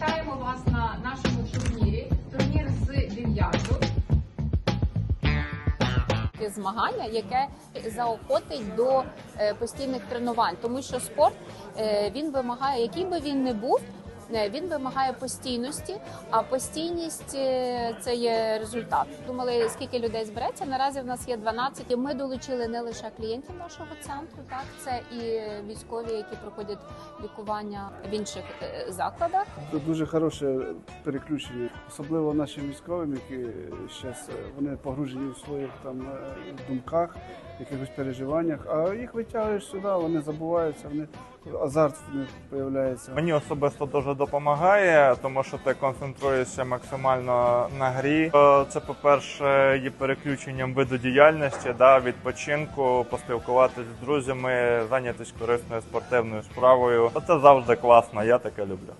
Вітаємо вас на нашому турнірі. Турнір з більярду. змагання, яке заохотить до е, постійних тренувань, тому що спорт е, він вимагає, який би він не був. Е, Він вимагає постійності, а постійність е, це є результат. Думали, скільки людей збереться. Наразі в нас є 12. І Ми долучили не лише клієнтів нашого центру, так це і військові, які проходять лікування в інших е, закладах. Це дуже хороше переключення, особливо нашим військовим, які зараз вони погружені в своїх там думках, якихось переживаннях, а їх витягуєш сюди, вони забуваються, вони азарт з'являється. Мені особисто дуже допомагає, тому що ти концентруєшся максимально на грі. Е, Це, по-перше, є переключенням виду діяльності, да, відпочинку, поспілкуватися з друзями, зайнятися корисною спортивною справою. Це завжди класно, я таке люблю.